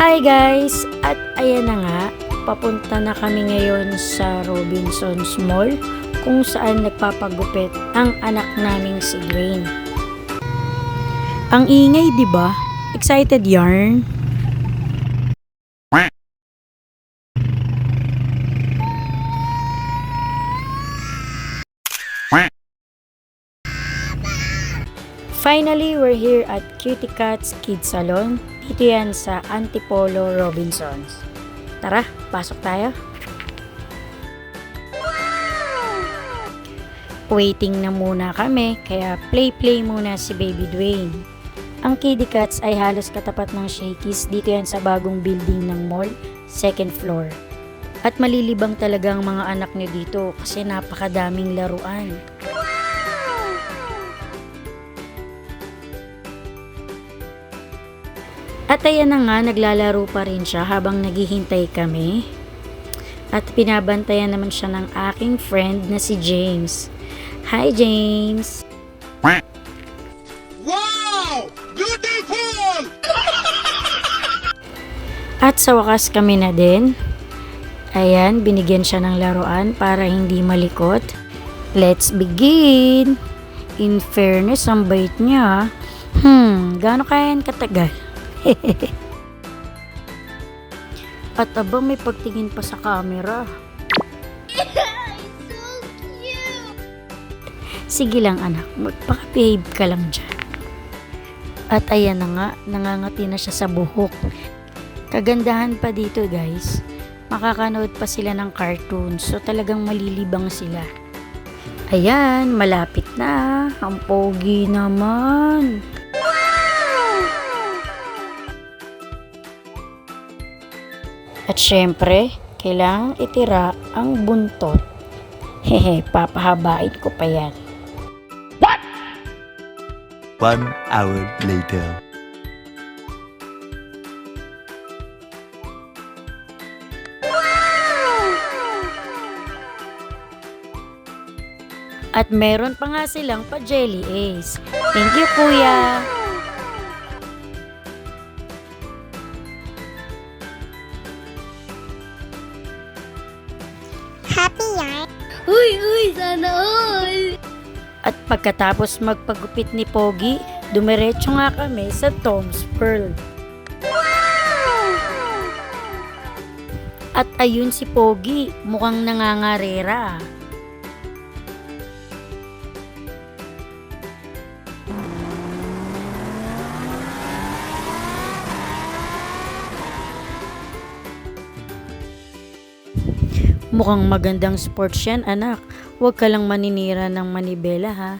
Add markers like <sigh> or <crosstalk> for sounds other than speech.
Hi guys! At ayan na nga, papunta na kami ngayon sa Robinson's Mall kung saan nagpapagupit ang anak naming si Dwayne. Ang ingay, di ba? Excited yarn? Finally, we're here at Cutie Cats Kids Salon. Dito yan sa Antipolo Robinsons. Tara, pasok tayo. Waiting na muna kami, kaya play-play muna si Baby Dwayne. Ang Kitty Cats ay halos katapat ng Shakey's dito yan sa bagong building ng mall, second floor. At malilibang talaga ang mga anak niyo dito kasi napakadaming laruan. At ayan na nga, naglalaro pa rin siya habang naghihintay kami. At pinabantayan naman siya ng aking friend na si James. Hi James! Wow! Beautiful! At sa wakas kami na din. Ayan, binigyan siya ng laruan para hindi malikot. Let's begin! In fairness, ang bait niya. Hmm, gaano kaya katagal? At aba, may pagtingin pa sa camera. Sige lang anak, magpaka-behave ka lang dyan. At ayan na nga, nangangati na siya sa buhok. Kagandahan pa dito guys, makakanood pa sila ng cartoon so talagang malilibang sila. Ayan, malapit na. Ang pogi naman. At syempre, kailangang itira ang buntot. Hehe, <laughs> papahabain ko pa yan. One hour later. At meron pa nga silang pa Jelly Ace. Thank you, kuya. Uy, uy, sana all! At pagkatapos magpagupit ni Pogi, dumiretso nga kami sa Tom's Pearl. At ayun si Pogi, mukhang nangangarera. Mukhang magandang sports yan, anak. Huwag ka lang maninira ng manibela, ha?